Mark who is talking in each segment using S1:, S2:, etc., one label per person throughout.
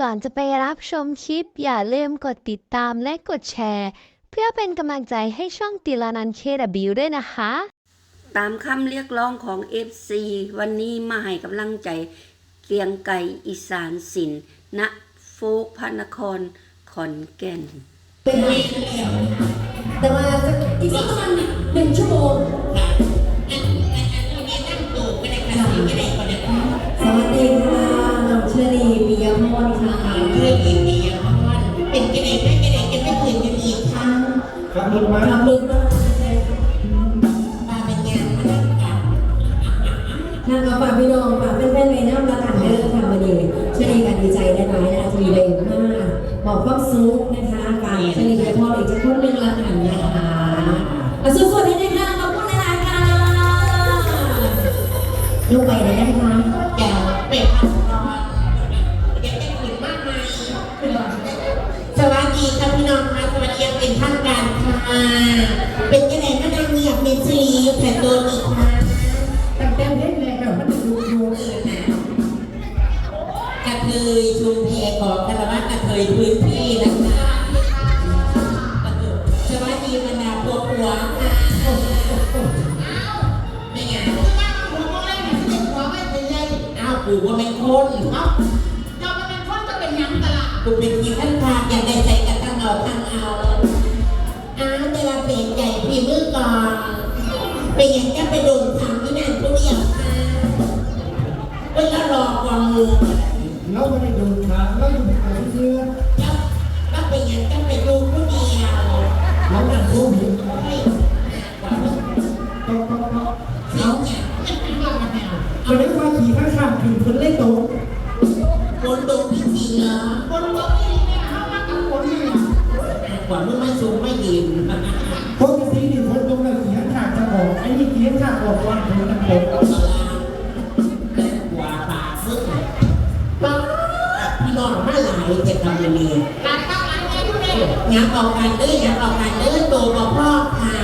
S1: ก่อนจะไปรับชมคลิป อย่าลืมกดติดตามและกดแชร์ เพื่อเป็นกำลังใจให้ช่องติลานันเคดบิวด้วยนะคะ
S2: ตามคำเรียกร้องของ FC วันนี้มาให้กำลังใจเกรียงไก่อีสานสินณโฟกพระนครขอนแก่น
S3: เป็นวีคแล้วแต่ว่าสักอีกสักประมาณหนึ่งชั่วโมงส
S4: บรถมา
S3: ทำลึกมากทางเอาฝากพี่น้องฝากเพื่อนๆในน้ำละกันเด้อค่ะวันนี้ชอรี่กันดีใจได้ไหมนะคะทีเด็มากบอกความสุขนะคะการชอรี่ปิยพรอีกจะพูดเรื่องละกันนะคะอะสุดๆให้ได้ค่ะขอบคุณหลายๆค่ะลูกไปไหนได้คะ
S5: เป็นยังไงมาดังเงียบเมซีแผ่นโดนอีกค่ะ
S4: ตั้งแต่เล่นแรกแบบมันดูดูเลยนะ
S5: กระเทยชุมเพของคารวะกระเทยพื้นที่นะคะสวัสดีบรรดาพวกหัวค่ะไม่ไงอ้าวปู่ว่าเป็นคนกูเป็นทีท่านพาอย่างใดใจกันทั้งเอา เป็นใหญ่พีมือก่อนเป็นอย่างจะไปโดนทางที่นั่นผู้เดียวค่ะเวลารอความงู
S4: เราไม่ได้ดูทางเราอยู่ไหนเชื่อ
S5: แล้วก็เป็นอย่างจะไปดูผู้เดียว
S4: เราหนักรู้ว
S5: เฮ้ยกว่าเรื่อง
S4: ต้องต้องต้อง
S5: เสียงเนี่ยมันเป็นว่ากันแนว
S4: เอาเรียกว่าขี่ข้างข้างถึงคนเล่นโต
S5: คนดูพิธีเหรอคนดูพิธีเนี่ยเขามากับคนเนี่ยกว่ามันไม่สูงไม่ยืน
S4: พราะที่นี่คนตรงนั้นขี่ข้งขาดจะออกไอ้นี่ขี่ข้างขาดออกวันถึงมันโต
S5: กว่าปาซึ่งป้าพี่น้องมาหลายจะทำยังไงงานออกกันเด้องานออกกันเด้อโตกับพ่อค่ะ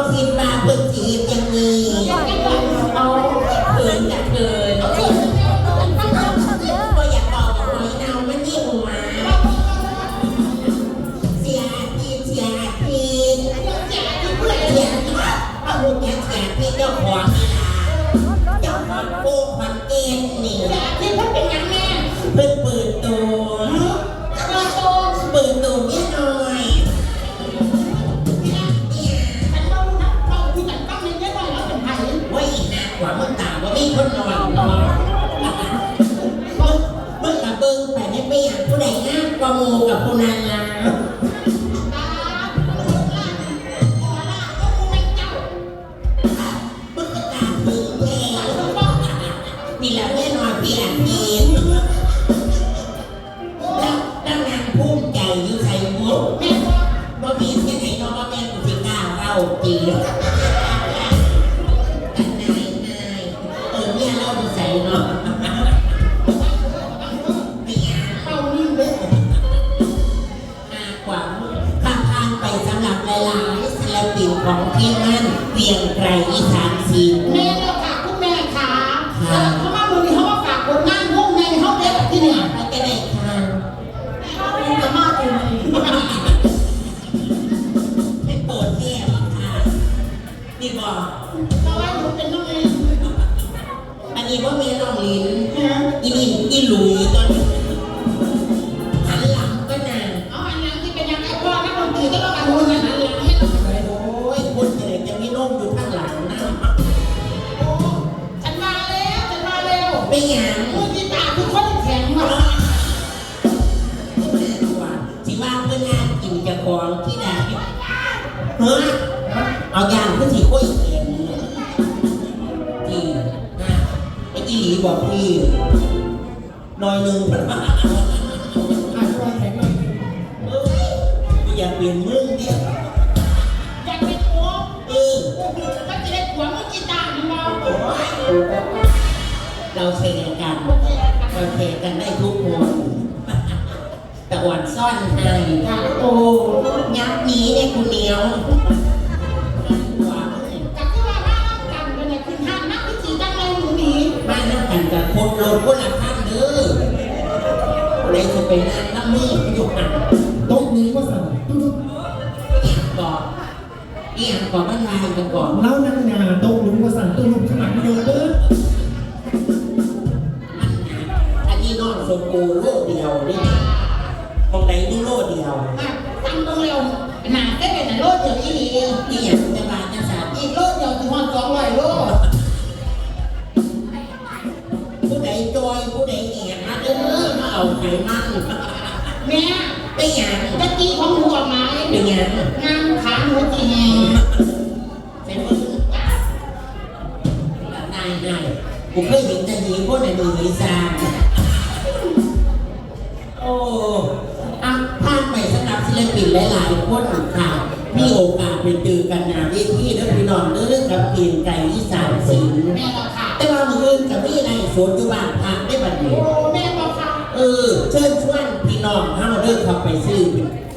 S6: กคิ
S5: ด
S6: มา
S5: เปิดจีบยังมี
S6: อยากจะบอก
S5: เอาเขินกับเขินก็อยากบอกว่าหอยนาวมันยิ่งมา เสียทีเสียที
S6: อยากจะเพื่อน
S5: เสียทีเอาลูกแกเสียทีเจ้าของเจ้าของโป้พันเอ็นนี่
S6: อยากที่เพื่อเป็นยังแม่
S5: เปิดเปิด เแล้วไม่หยั
S6: งมือ
S5: กีตาร์คือคนแข็งมาสิว่า
S6: เพื่
S5: อนงานกินจะของที่
S6: ใดเฮ้ย
S5: เอา
S6: อ
S5: ย่า
S6: งเพื่อ
S5: สิคุยเข็
S6: มจีน
S5: ไอ
S6: ง
S5: ลีบอกพี่หน้อยหนึ่ง
S4: อ
S5: ยากเปลี่ยนมึงเดียว
S6: อยากเป็นผัว
S5: เออ
S6: ก็จะได้ผัวมึงกีตาร์มึงเอา
S5: เราเซ็นกัน เราเทกันได้ทุกคนแต่อ่อนซ่อนให้โอ้ยักษ์หนี้เนี่ยกูเหนียว
S6: แต่คือว่าถ้ากันกันเนี่ยคือห้ามนักวิธีจังเลยหนูหนี
S5: บ้านนั่งกันกับคนโลดคนละข้างเด้อเลยจะไปนั่งน้ำมืออยู่ห่าง
S4: โต๊ะนี้ก็สั่ง
S5: เอียงก่อนเอียงก่อนมันลายกันก่อน
S4: เล่านั่งงานโต๊ะลุงก็สั่งตู้ลุงข้างหลังโยนเด้อ
S5: อั สมบูรณ์โลดเดียวนี่ตรงไหนนี่โลดเดียว
S6: ตั้งตรงเร็วหนาได้เป็นโลดเดียวอีหลี
S5: เอียงจะบาจะสาด
S6: อีกโลดเดียวถึงวันสองร้อยโล
S5: ผู้ใดจอยผู้ใดเอียนะเด้อมาเอาไขมัน
S6: แม่
S5: ไปหยัง
S6: ตะกี้ของหัวไม้
S5: เป็นหยัง
S6: งานขาหนูจีแหง
S5: ใส่มือได้ได้ผมเคยเห็นแต่หนีพวกในมืออีสาน หลายๆคนค่ะมีโอกาสไปเจอกันหนาเวทีแล้วพี่น้องเด้อกับเกียนไก่อีสานสิงห์
S6: แม่บอกค่ะ
S5: แต่ว่ามืออื่นกับพี่ในสวนอยู่บ้านพักได้บัดนี้
S6: โอ้แม่บอกค่ะ
S5: เออเชิญชวนพี่น้องเฮาเด้อเข้าไปซื้อ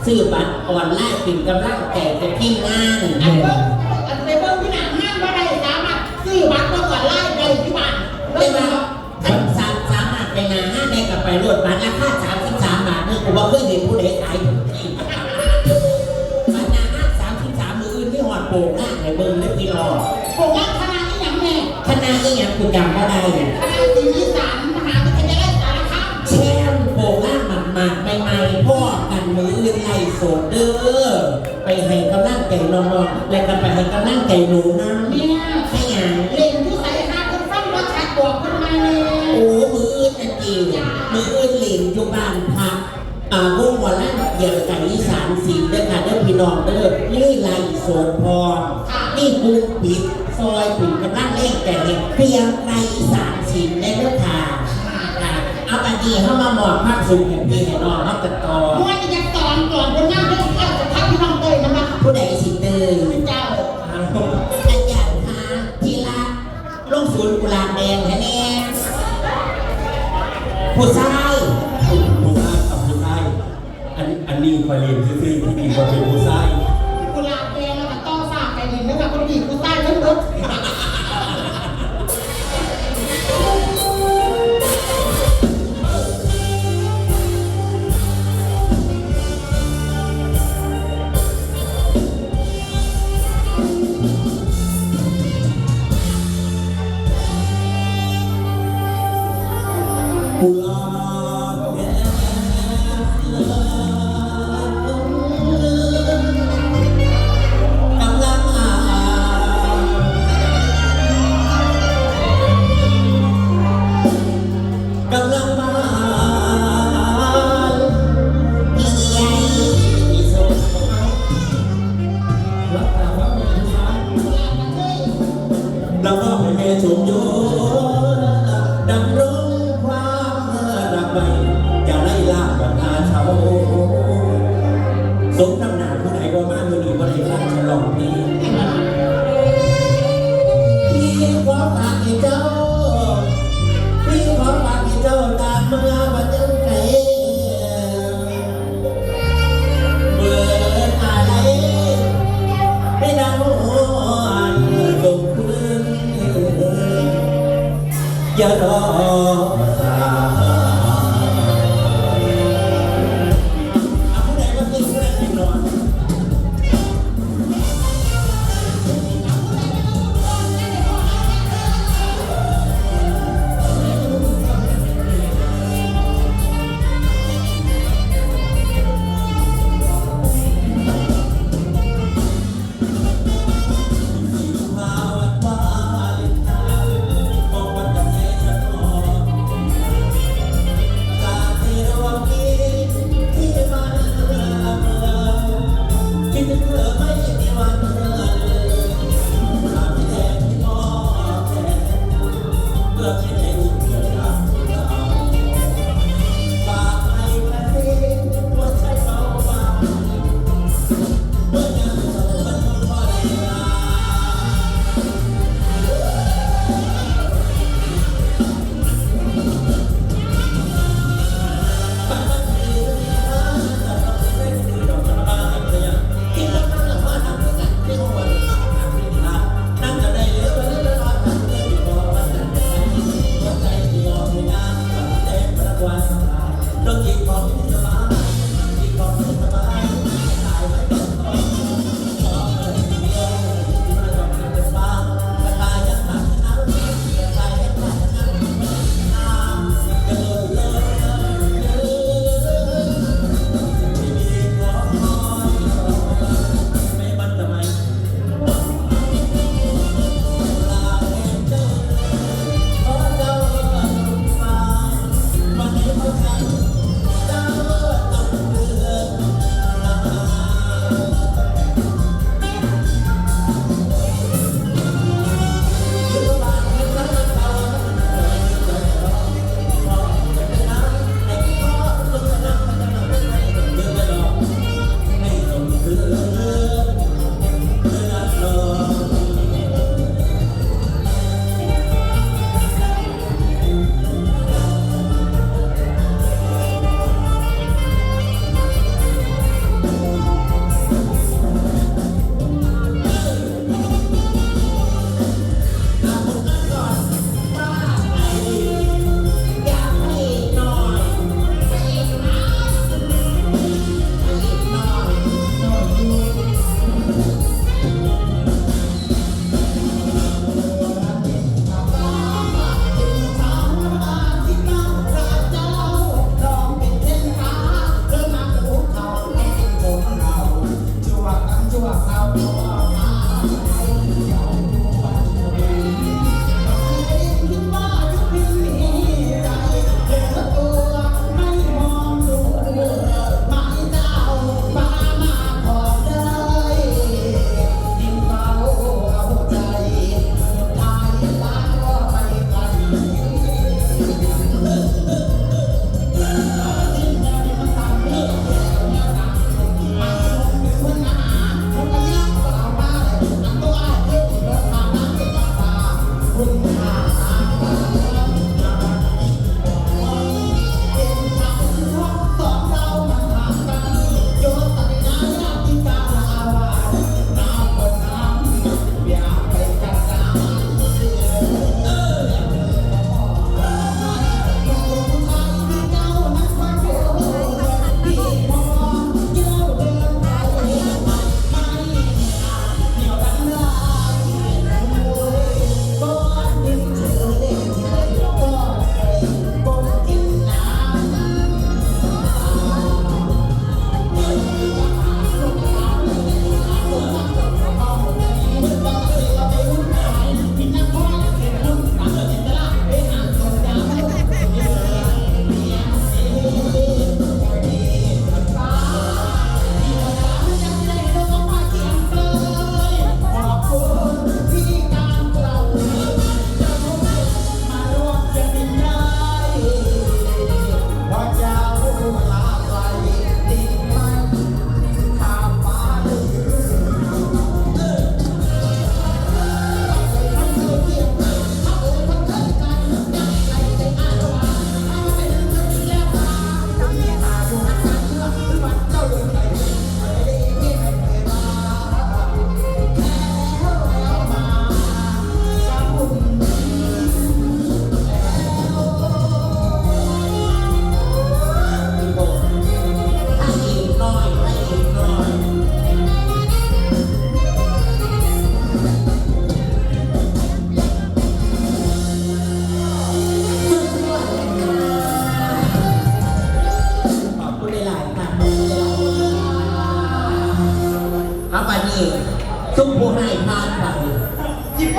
S5: ซื้อบัตรออนไลน์เป็นกำลังใจกับทีมงาน
S6: อันเบิ้งอันไปเบิ้งที่หนังห้างว่าได้สามารถซื้อบัตรมาก่อนไล่ได้ที่บ้าน
S5: ได้มาท่านสามสามารถไปนาห้าได้กับไปรวดบัตรราคาสามสิบสามบาทเนี่ยผมว่าเคยเห็นผู้ใดขาย โป่งหน้าให้เบิ่งได้พี่น้อง
S6: ผมว่าคณะนี้อย่างแม่
S5: คณะนี้ยังกูจำก็ได้
S6: คณะศิลป์อีสานมหาวิทยาลัยสารคาม
S5: แช่มโป่งหน้าหมัดหมัดใหม่ๆพ่อกันมืออื่นไล่โสดเด้อไปให้กำลังใจน้องๆและก็ไปให้กำลังใจหนูนะ
S6: เนี่ย
S5: ไม่หยัง
S6: เล่นที่ใส่ห้าคนฟังรถชักบอกคนมาเลย
S5: โอ้มืออื่นนั่นเองมืออื่นเหลินอยู่บ้านพัก อ่าวงวอลลันเกี่ยวกับอีสานสิงเด้อค่ะเด้อพี่น้องเด้อนี่ไล่โสดพรนี่ปูปิดซอยปิดกำลังเล่นแต่เห็นเพียงในอีสานสิงได้เด้อค่ะค่ะเอาบัดนี้เข้ามาหมอบภาคสุขแห่งพี่ให้น้องเขาตัดต่อ
S6: มวยจะตอนก่อนคนนั่งเล่นก็จะทักพี่น้องเตยนะมา
S5: ผู้ใดสิเตย
S6: เจ้า
S5: อาจารย์คะทีละลงศูนย์กุหลาบแดงแน่ๆผู้ชาย
S7: อันนี้คอยเรียนซื่อๆที่จริงว่าเป็นผู้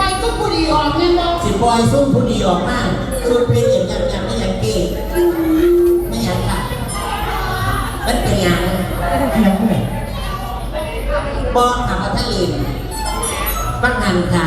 S6: ไปก็ผู้ดีออกเนี่ยบอก
S5: สิบอยซุ่มผู้ดีออกมาสุดเป็นอย่างยังยังไม่ยังเก่งไม่ยังค่ะมันเป็นยัง
S4: เพียงแค่
S5: บอกขับมาทะเลบ้างหันค่ะ